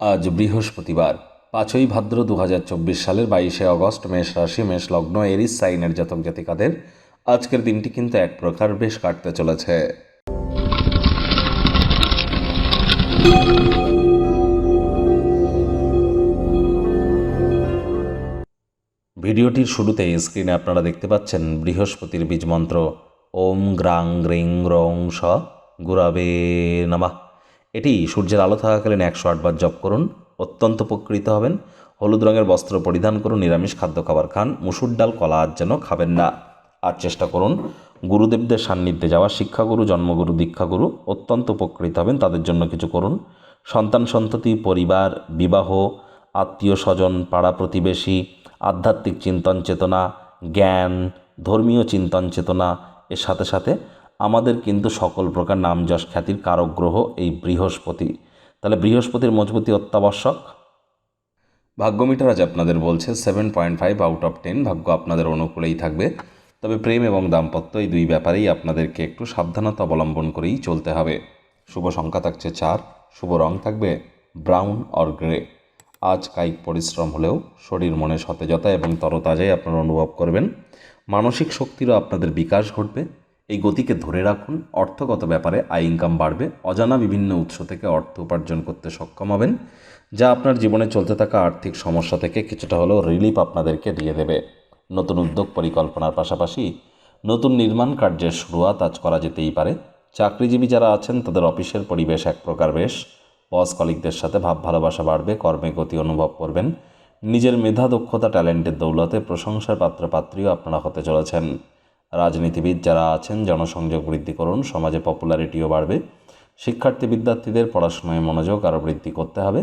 আজ বৃহস্পতিবার, পাঁচই ভাদ্র দু হাজার চব্বিশ সালের বাইশে অগস্ট মেষ রাশি, মেষ লগ্ন, এরিস সাইনের জাতক জাতিকাদের আজকের দিনটি কিন্তু এক প্রকার বেশ কাটতে চলেছে। ভিডিওটির শুরুতে স্ক্রিনে আপনারা দেখতে পাচ্ছেন বৃহস্পতির বীজ মন্ত্র, ওম গ্রাং গ্রিং রং স গুরাবে নামা। এটি সূর্যের আলো থাকাকালীন একশো আটবার জপ করুন, অত্যন্ত উপকৃত হবেন। হলুদ রঙের বস্ত্র পরিধান করুন, নিরামিষ খাদ্য খাবার খান, মুসুর ডাল, কলা আজ যেন খাবেন না। আর চেষ্টা করুন, গুরুদেবদের সান্নিধ্যে যাওয়া শিক্ষাগুরু, জন্মগুরু, দীক্ষাগুরু অত্যন্ত উপকৃত হবেন, তাদের জন্য কিছু করুন। সন্তান সন্ততি, পরিবার, বিবাহ, আত্মীয় স্বজন, পাড়া প্রতিবেশী, আধ্যাত্মিক চিন্তন চেতনা, জ্ঞান, ধর্মীয় চিন্তন চেতনা, এর সাথে সাথে আমাদের কিন্তু সকল প্রকার নাম যশ খ্যাতির কারক গ্রহ এই বৃহস্পতি। তাহলে বৃহস্পতির মজবুতি অত্যাবশ্যক। ভাগ্যমিটার আজ আপনাদের বলছে seven point five out of ten ভাগ্য আপনাদের অনুকূলেই থাকবে। তবে প্রেম এবং দাম্পত্য এই দুই ব্যাপারেই আপনাদেরকে একটু সাবধানতা অবলম্বন করেই চলতে হবে। শুভ সংখ্যা থাকছে চার, শুভ রং থাকবে ব্রাউন অর গ্রে আজ কায়িক পরিশ্রম হলেও শরীর মনে সতেজতা এবং তরতাজাই আপনারা অনুভব করবেন। মানসিক শক্তিরও আপনাদের বিকাশ ঘটবে। এই গতিকে ধরে রাখুন। অর্থগত ব্যাপারে আয় ইনকাম বাড়বে। অজানা বিভিন্ন উৎস থেকে অর্থ উপার্জন করতে সক্ষম হবেন, যা আপনার জীবনে চলতে থাকা আর্থিক সমস্যা থেকে কিছুটা হলেও রিলিফ আপনাদেরকে দিয়ে দেবে। নতুন উদ্যোগ পরিকল্পনার পাশাপাশি নতুন নির্মাণ কার্যের শুরুয়াত আজ করা যেতেই পারে। চাকরিজীবী যারা আছেন, তাদের অফিসের পরিবেশ এক প্রকার বেশ। বস কলিকদের সাথে ভাব ভালোবাসা বাড়বে, কর্মে গতি অনুভব করবেন। নিজের মেধা, দক্ষতা, ট্যালেন্টের দৌলতে প্রশংসার পাত্রপাত্রীও আপনারা হতে চলেছেন। রাজনীতিবিদ যারা আছেন, জনসংযোগ বৃদ্ধি করুন সমাজে পপুলারিটিও বাড়বে, শিক্ষার্থী বিদ্যার্থীদের পড়াশোনায় মনোযোগ আরও বৃদ্ধি করতে হবে।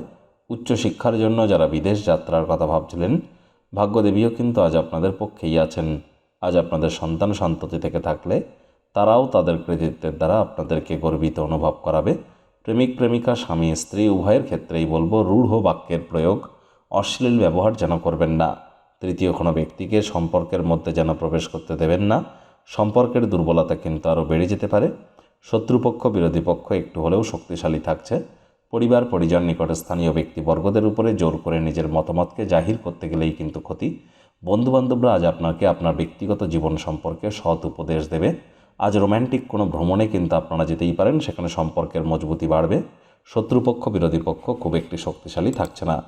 উচ্চশিক্ষার জন্য যারা বিদেশ যাত্রার কথা ভাবছিলেন, ভাগ্যদেবীও কিন্তু আজ আপনাদের পক্ষেই আছেন। আজ আপনাদের সন্তান সন্ততি থেকে থাকলে তারাও তাদের কৃতিত্বের দ্বারা আপনাদেরকে গর্বিত অনুভব করাবে। প্রেমিক, প্রেমিকা, স্বামী, স্ত্রী, উভয়ের ক্ষেত্রেই বলব, রূঢ় বাক্যের প্রয়োগ অশ্লীল ব্যবহার যেন করবেন না। তৃতীয় কোনো ব্যক্তিকে সম্পর্কের মধ্যে যেন প্রবেশ করতে দেবেন না। সম্পর্কের দুর্বলতা কিন্তু আরও বেড়ে যেতে পারে। শত্রুপক্ষ, বিরোধী পক্ষ একটু হলেও শক্তিশালী থাকছে। পরিবার, পরিজন নিকটস্থানীয় ব্যক্তিবর্গদের উপরে জোর করে নিজের মতামতকে জাহির করতে গেলেই কিন্তু ক্ষতি। বন্ধুবান্ধবরা আজ আপনাকে আপনার ব্যক্তিগত জীবন সম্পর্কে সৎ উপদেশ দেবে। আজ রোম্যান্টিক কোনো ভ্রমণে কিন্তু আপনারা যেতেই পারেন, সেখানে সম্পর্কের মজবুতি বাড়বে। শত্রুপক্ষ, বিরোধী পক্ষ খুব একটি শক্তিশালী থাকছে না।